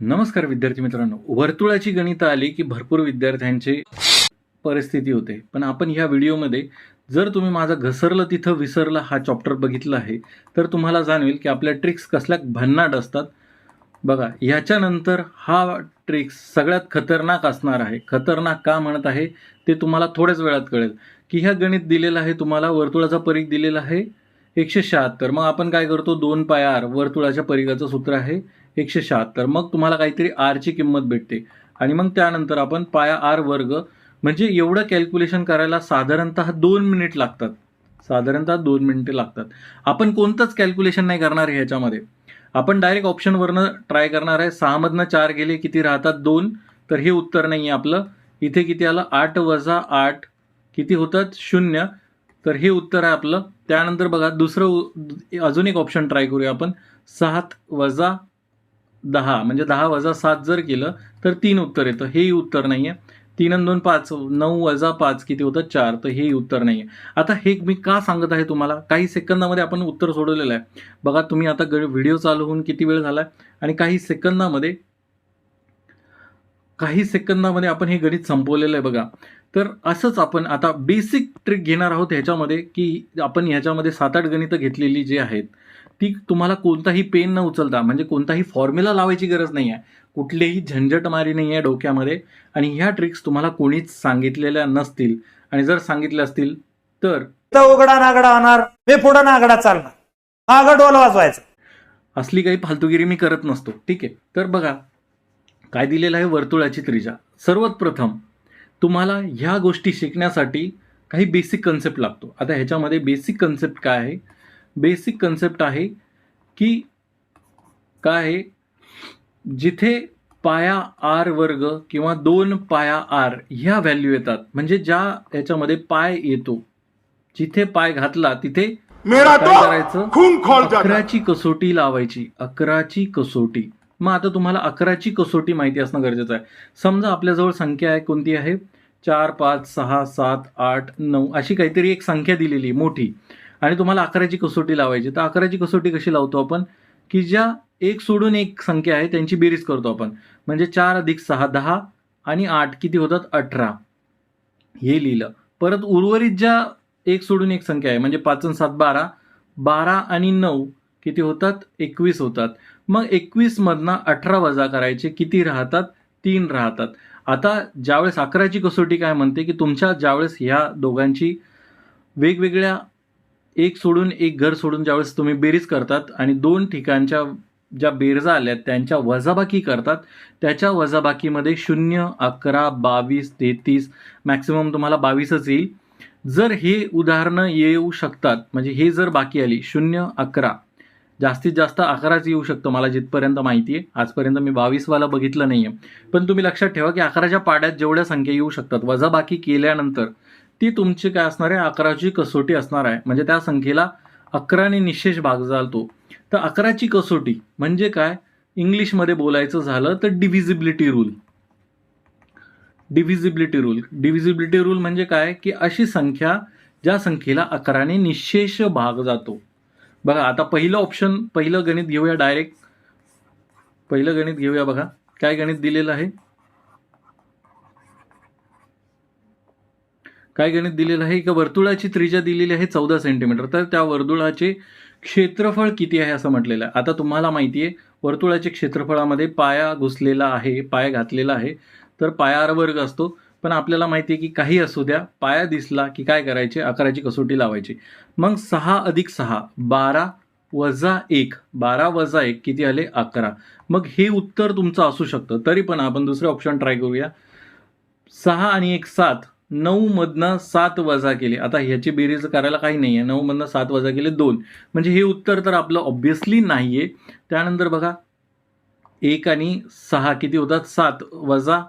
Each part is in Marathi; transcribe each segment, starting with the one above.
नमस्कार विद्यार्थी मित्रांनो. वर्तुळाची गणितं आली की भरपूर विद्यार्थ्यांची परिस्थिती होते. पण आपण ह्या व्हिडिओमध्ये जर तुम्ही माझा घसरलं तिथं विसरलं हा चॉप्टर बघितला आहे तर तुम्हाला जाणवेल की आपल्या ट्रिक्स कसल्या भन्नाट असतात. बघा ह्याच्यानंतर हा ट्रिक्स सगळ्यात खतरनाक असणार आहे. खतरनाक का म्हणत आहे ते तुम्हाला थोड्याच वेळात कळेल. की ह्या गणित दिलेलं आहे तुम्हाला वर्तुळाचा परीघ दिलेला आहे एकशे शहात्तर. मग आपण काय करतो? दोन पाय आर वर्तुळाच्या परिघाचं सूत्र आहे एकशे शहात्तर. मग तुम्हाला काहीतरी आरची किंमत भेटते. आणि मग त्यानंतर आपण पाया आर वर्ग म्हणजे एवढं कॅल्क्युलेशन करायला साधारणतः दोन मिनिट लागतात. साधारणतः दोन मिनिटे लागतात. आपण कोणतंच कॅल्क्युलेशन नाही करणार ह्याच्यामध्ये. आपण डायरेक्ट ऑप्शनवरनं ट्राय करणार आहे. सहामधनं चार गेले किती राहतात? दोन. तर हे उत्तर नाही आहे आपलं. इथे किती आलं? आठ वजा आठ. किती होतात? शून्य. तर हे उत्तर आहे आपलं. त्यानंतर बघा दुसरं अजून एक ऑप्शन ट्राय करूया आपण. सात वजा दहा म्हणजे दहा वजा सात जर केलं तर तीन उत्तर येतं. हेही उत्तर नाही आहे तीन आणि दोन पाच नऊ वजा पाच किती होतं? चार. तर हेही उत्तर नाही आहे आता हे मी का सांगत आहे तुम्हाला? काही सेकंदामध्ये आपण उत्तर सोडवलेलं आहे. बघा तुम्ही आता व्हिडिओ चालू होऊन किती वेळ झाला आणि काही सेकंदामध्ये काही सेकंदामध्ये आपण हे गणित संपवलेलं आहे बघा. तर असंच आपण आता बेसिक ट्रिक घेणार आहोत ह्याच्यामध्ये की आपण ह्याच्यामध्ये सात आठ गणितं घेतलेली जी आहेत. ती तुम्हाला कोणताही पेन न उचलता म्हणजे कोणताही फॉर्म्युला लावायची गरज नाही आहे कुठलीही झंझटमारी नाही आहे डोक्यामध्ये. आणि ह्या ट्रिक्स तुम्हाला कोणीच सांगितलेल्या नसतील. आणि जर सांगितल्या असतील तर उघडा नागडा होणार मी पुढं नागडा चालणार. मागं डोल वाजवायचं. असली काही फालतुगिरी मी करत नसतो. ठीक आहे? तर बघा काय दिलेलं आहे वर्तुळाची त्रिज्या सर्वात प्रथम तुम्हाला ह्या गोष्टी शिकण्यासाठी काही बेसिक कन्सेप्ट लागतो. आता ह्याच्यामध्ये बेसिक कन्सेप्ट काय आहे? बेसिक कन्सेप्ट आहे की काय आहे? जिथे पाया आर वर्ग किंवा दोन पाया आर ह्या व्हॅल्यू येतात. म्हणजे ज्या ह्याच्यामध्ये पाय येतो जिथे पाय घातला तिथे करायचं। अकराची कसोटी लावायची. अकराची कसोटी. मग आता तुम्हाला अकराची कसोटी माहिती असणं गरजेचं आहे. समजा आपल्याजवळ संख्या आहे कोणती आहे? चार पाच सहा सात आठ नऊ अशी काहीतरी एक संख्या दिलेली मोठी. आणि तुम्हाला अकराची कसोटी लावायची. तर अकराची कसोटी कशी लावतो आपण? की ज्या एक सोडून एक संख्या आहे त्यांची बेरीज करतो आपण. म्हणजे चार अधिक सहा दहा आणि आठ. किती होतात? अठरा. हे लिहिलं. परत उर्वरित ज्या एक सोडून एक संख्या आहे म्हणजे पाच सात बारा बारा आणि नऊ किती होतात? एकवीस होतात. मग एकवीसमधनं अठरा वजा करायचे किती राहतात? तीन राहतात. आता ज्यावेळेस अकराची कसोटी काय म्हणते? की तुमच्या ज्यावेळेस ह्या दोघांची वेगवेगळ्या एक सोडून एक घर सोडून ज्यावेळेस तुम्ही बेरीज करतात आणि दोन ठिकाणच्या ज्या बेरजा आल्यात त्यांच्या वजाबाकी करतात त्याच्या वजाबाकीमध्ये शून्य अकरा बावीस तेहतीस मॅक्सिमम तुम्हाला बावीसच येईल. जर हे उदाहरणं येऊ शकतात म्हणजे हे जर बाकी आली शून्य अकरा जास्तीत जास्त अकराच येऊ शकतं मला जिथपर्यंत माहिती आहे. आजपर्यंत मी बावीसवाला बघितलं नाही आहे पण तुम्ही लक्षात ठेवा की अकराच्या पाड्यात जेवढ्या संख्या येऊ शकतात वजाबाकी केल्यानंतर ती तुमची काय असणार आहे? अकराची कसोटी असणार आहे. म्हणजे त्या संख्येला अकराने निशेष भाग जातो तर अकराची कसोटी म्हणजे काय? इंग्लिशमध्ये बोलायचं झालं तर divisibility rule divisibility rule divisibility rule म्हणजे काय? की अशी संख्या ज्या संख्येला अकराने निशेष भाग जातो. बघा आता पहिलं ऑप्शन पहिलं गणित घेऊया डायरेक्ट पहिलं गणित घेऊया बघा. काय गणित दिलेलं आहे? काय गणित दिलेलं आहे? का वर्तुळाची त्रिज्या दिलेली आहे चौदा सेंटीमीटर तर त्या वर्तुळाचे क्षेत्रफळ किती आहे असं म्हटलेलं आहे? आता तुम्हाला माहिती आहे वर्तुळाच्या क्षेत्रफळामध्ये पाया घुसलेला आहे पाय घातलेला आहे. तर पाया आर वर्ग असतो. पण आपल्याला माहिती आहे की काही असू द्या पाया दिसला की काय करायचे? अकराची कसोटी लावायची. मग सहा अधिक सहा बारा वजा एक. बारा वजा एक किती आले? अकरा. मग हे उत्तर तुमचं असू शकतं. तरी पण आपण दुसरे ऑप्शन ट्राय करूया. सहा आणि एक सात. नऊमधनं सात वजा केले. आता ह्याची बेरीज करायला काही नाही आहे नऊमधनं सात वजा केले दोन. म्हणजे हे उत्तर तर आपलं ऑब्व्हियसली नाही आहे त्यानंतर बघा एक आणि सहा किती होतात? सात. वजा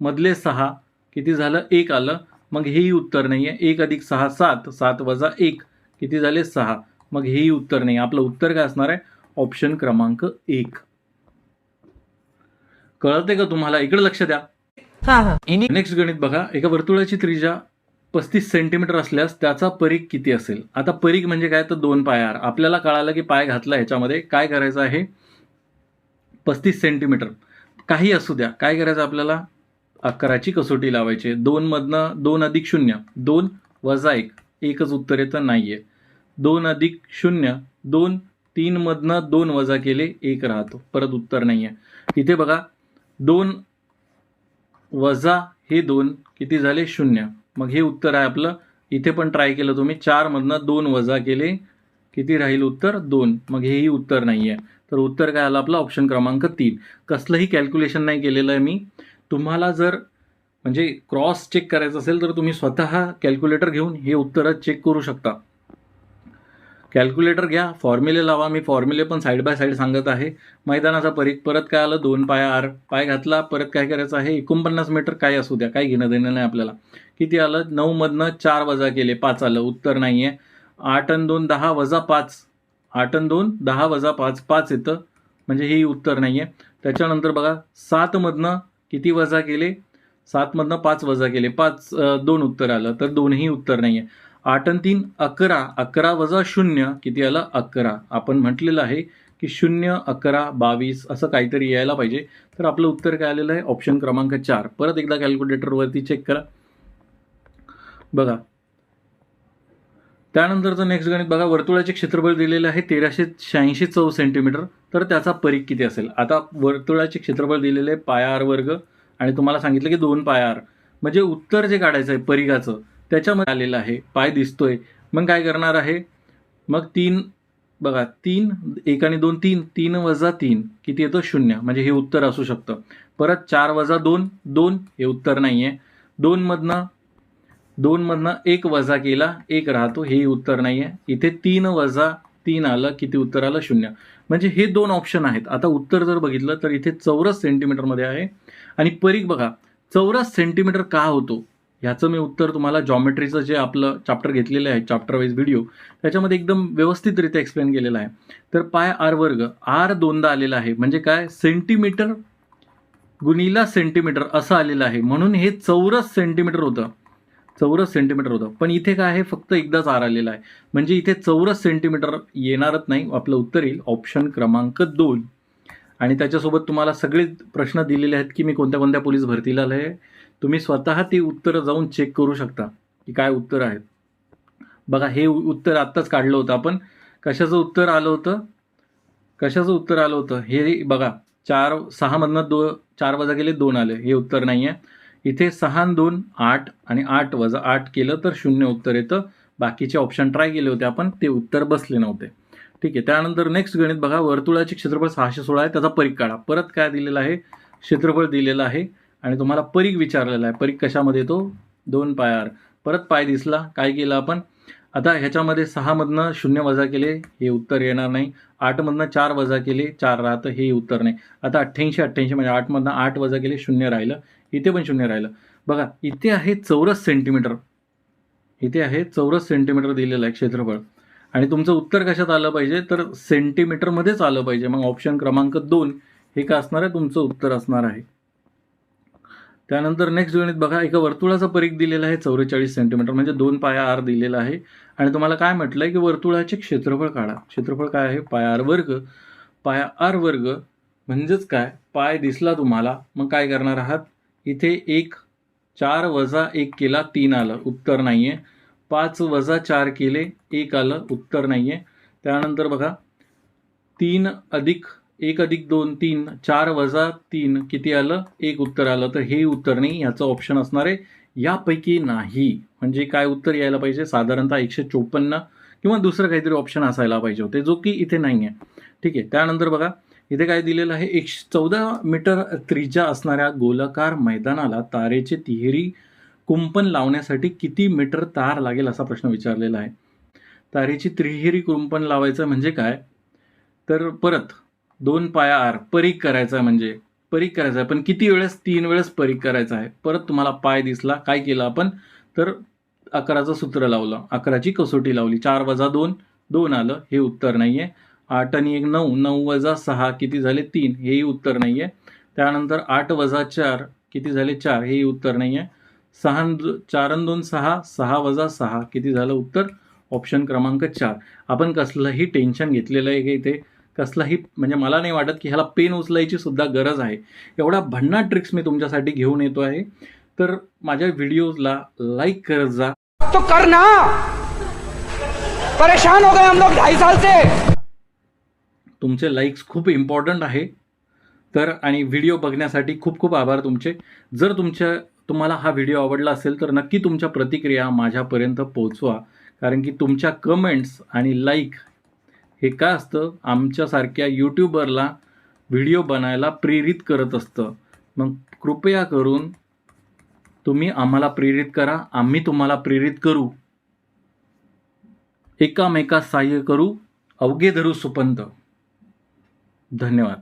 मधले सहा किती झालं? एक आलं. मग हेही उत्तर नाही आहे एक अधिक सहा सात. सात वजा एक किती झाले? सहा. मग हेही उत्तर नाही आपलं उत्तर काय असणार आहे? ऑप्शन क्रमांक एक. कळते का तुम्हाला? इकडे लक्ष द्या. नेक्स्ट गणित बघा. एका वर्तुळाची त्रिज्या पस्तीस सेंटीमीटर असल्यास त्याचा परीघ किती असेल? आता परीघ म्हणजे काय? तर दोन पायार आपल्याला कळालं की पाय घातला ह्याच्यामध्ये. काय करायचं आहे? पस्तीस सेंटीमीटर काही असू द्या. काय करायचं आपल्याला? अकराची कसोटी लावायची. दोनमधनं दोन अधिक शून्य. दोन वजा एक. एकच उत्तर येतं नाही आहे दोन अधिक शून्य. दोन तीनमधनं दोन वजा केले एक राहतो. परत उत्तर नाही आहे इथे बघा. दोन वजा हे दोन किती झाले? शून्य. मग हे उत्तर आहे आपलं. इथे पण ट्राय केलं तुम्ही. चारमधनं दोन वजा केले. किती राहील उत्तर? दोन. मग हेही उत्तर नाही आहे तर उत्तर काय आलं? आपलं ऑप्शन क्रमांक तीन. कसलंही कॅल्क्युलेशन नाही केलेलं आहे मी. तुम्हाला जर म्हणजे क्रॉस चेक करायचं असेल तर तुम्ही स्वतः कॅल्क्युलेटर घेऊन हे उत्तरं चेक करू शकता. कॅल्क्युलेटर घ्या. फॉर्म्युले लावा. मी फॉर्म्युले पण साईड बाय साईड सांगत आहे. मैदानाचा परीख परत काय आलं? दोन पाय आर. पाय घातला. परत काय करायचं आहे? एकोणपन्नास मीटर काय असू द्या. काय घेणं देणं नाही आपल्याला. किती आलं? नऊमधनं चार वजा केले. पाच आलं. उत्तर नाही आहे आठ आणि दोन दहा वजा पाच. आठ आणि दोन दहा वजा पाच. पाच येतं. म्हणजे हेही उत्तर नाही आहे त्याच्यानंतर बघा. सातमधनं किती वजा केले? सातमधनं पाच वजा केले. पाच दोन उत्तर आलं. तर दोनही उत्तर नाही आहे आठ आणि तीन अकरा. अकरा वजा शून्य किती आलं? अकरा. आपण म्हटलेलं आहे की शून्य अकरा बावीस असं काहीतरी यायला पाहिजे. तर आपलं उत्तर काय आलेलं आहे? ऑप्शन क्रमांक चार. परत एकदा कॅल्क्युलेटरवरती चेक करा. बघा. त्यानंतरचं नेक्स्ट गणित बघा. वर्तुळाचे क्षेत्रफळ दिलेलं आहे तेराशे शहाऐंशी चौ सेंटीमीटर तर त्याचा परीघ किती असेल? आता वर्तुळाचे क्षेत्रफळ दिलेले आहे पाया आर वर्ग. आणि तुम्हाला सांगितलं की दोन पायार म्हणजे उत्तर जे काढायचं आहे परीघाचं त्याच्यामध्ये आलेला आहे. पाय दिसतोय. मग काय करणार आहे? मग तीन बघा तीन एक आणि दोन तीन तीन वजा तीन. किती येतं? शून्य. म्हणजे हे उत्तर असू शकतं. परत चार वजा दोन दोन हे उत्तर नाही आहे दोनमधनं दोनमधनं एक वजा केला एक राहतो हेही उत्तर नाही आहे इथे तीन वजा तीन आलं किती उत्तर आलं? शून्य. म्हणजे हे दोन ऑप्शन आहेत. आता उत्तर जर बघितलं तर इथे चौरस सेंटीमीटरमध्ये आहे. आणि परीख बघा चौरस सेंटीमीटर का होतो? ह्याचं मी उत्तर तुम्हाला जॉमेट्रीचं जे आपलं चॅप्टर घेतलेलं आहे चॅप्टर वाईज व्हिडिओ त्याच्यामध्ये एकदम व्यवस्थितरित्या एक्सप्लेन केलेलं आहे. तर पाय आर वर्ग आर दोनदा आलेला आहे. म्हणजे काय? सेंटीमीटर गुणीला सेंटीमीटर असं आलेलं आहे. म्हणून हे चौरस सेंटीमीटर होतं. चौरस सेंटीमीटर होतं. पण इथे काय आहे? फक्त एकदाच आर आलेला आहे. म्हणजे इथे चौरस सेंटीमीटर येणारच नाही. आपलं उत्तर येईल. ऑप्शन क्रमांक दोन. आणि त्याच्यासोबत तुम्हाला सगळे प्रश्न दिलेले आहेत की मी कोणत्या कोणत्या पोलीस भरतीला आलं आहे तुम्ही स्वतः ती उत्तरं जाऊन चेक करू शकता की काय उत्तर आहेत. बघा हे उत्तर आत्ताच काढलं होतं आपण. कशाचं उत्तर आलं होतं? कशाचं उत्तर आलं होतं? हे बघा चार सहामधनं दो चार वजा केले दोन आले. हे उत्तर नाही आहे इथे सहा दोन आठ आणि आठ वजा आठ केलं तर शून्य उत्तर येतं. बाकीचे ऑप्शन ट्राय केले होते आपण ते उत्तर बसले नव्हते. ठीक आहे त्यानंतर नेक्स्ट गणित बघा. वर्तुळाचे क्षेत्रफळ सहाशे सोळा आहे त्याचा परीक काढा. परत काय दिलेलं आहे? क्षेत्रफळ दिलेलं आहे आणि तुम्हाला परीक विचारलेला आहे. परीक कशामध्ये येतो? दोन पायावर. परत पाय दिसला. काय केलं आपण? आता ह्याच्यामध्ये सहामधनं शून्य वजा केले हे उत्तर येणार नाही. आठमधनं चार वजा केले चार राहतं हे उत्तर नाही. आता अठ्ठ्याऐंशी अठ्ठ्याऐंशी म्हणजे आठमधनं आठ वजा केले शून्य राहिलं. इथे पण शून्य राहिलं. बघा इथे आहे चौरस सेंटीमीटर. इथे आहे चौरस सेंटीमीटर दिलेलं आहे क्षेत्रफळ. आणि तुमचं उत्तर कशात आलं पाहिजे? तर सेंटीमीटरमध्येच आलं पाहिजे. मग ऑप्शन क्रमांक दोन हे का असणार आहे? तुमचं उत्तर असणार आहे. त्यानंतर नेक्स्ट गणित बघा एका वर्तुळाचा परीघ दिलेला आहे चौवेचाळीस सेंटीमीटर म्हणजे दोन पाया आर दिलेला आहे. आणि तुम्हाला काय म्हटलं आहे की वर्तुळाचे क्षेत्रफळ काढा. क्षेत्रफळ काय आहे? पाया आर वर्ग. पाया आर वर्ग म्हणजेच काय? पाय दिसला तुम्हाला मग काय करणार आहात? इथे एक चार वजा एक केला तीन आलं उत्तर नाही आहे पाच वजा चार केले एक आलं उत्तर नाही आहे त्यानंतर बघा तीन अधिक एक अधिक दोन तीन चार वजा तीन किती आलं? एक उत्तर आलं. तर हे उत्तर नाही ह्याचं ऑप्शन असणार आहे. यापैकी नाही. म्हणजे काय उत्तर यायला पाहिजे? साधारणतः एकशे चोपन्न किंवा दुसरं काहीतरी ऑप्शन असायला पाहिजे होते जो की इथे नाही आहे ठीक आहे. त्यानंतर बघा इथे काय दिलेलं आहे? एकशे चौदा मीटर त्रिज्या असणाऱ्या गोलाकार मैदानाला तारेचे तिहेरी कुंपण लावण्यासाठी किती मीटर तार लागेल असा प्रश्न विचारलेला आहे. तारेची त्रिहेरी कुंपण लावायचं म्हणजे काय? तर परत दोन पाया आर परीक करायचा आहे म्हणजे परीक करायचा आहे. पण किती वेळेस? तीन वेळेस परीक करायचा आहे. परत तुम्हाला पाय दिसला काय केलं आपण? तर अकराचं सूत्र लावलं. अकराची कसोटी लावली. चार वजा दोन दोन आलं. हे उत्तर नाही आहे आठ आणि एक नऊ नऊ वजा सहा किती झाले? तीन. हेही उत्तर नाही आहे त्यानंतर आठ वजा चार किती झाले? चार. हेही उत्तर नाही आहे सहा चार आणि दोन सहा सहा वजा सहा किती झालं? उत्तर ऑप्शन क्रमांक चार. आपण कसलंही टेन्शन घेतलेलं आहे की इथे? कसलाही म्हणजे मला नाही वाटत की ह्याला पेन उचलायची सुद्धा गरज आहे. एवढा भन्नाट ट्रिक्स मी तुमच्यासाठी घेऊन येतो आहे. तर माझ्या व्हिडिओजला लाईक करत जा. तो करना परेशान हो गए हम लोग ढाई साल से! तुमचे लाईक्स खूप इम्पॉर्टंट आहे. तर आणि व्हिडिओ बघण्यासाठी खूप खूप आभार तुमचे. जर तुमच्या तुम्हाला हा व्हिडिओ आवडला असेल तर नक्की तुमच्या प्रतिक्रिया माझ्यापर्यंत पोहोचवा. कारण की तुमच्या कमेंट्स आणि लाईक हे काय असतं? आमच्यासारख्या यूट्यूबरला व्हिडिओ बनायला प्रेरित करत असतं. मग कृपया करून तुम्ही आम्हाला प्रेरित करा. आम्ही तुम्हाला प्रेरित करू. एकामेका सहाय्य करू. अवघे धरू सुपंत. धन्यवाद.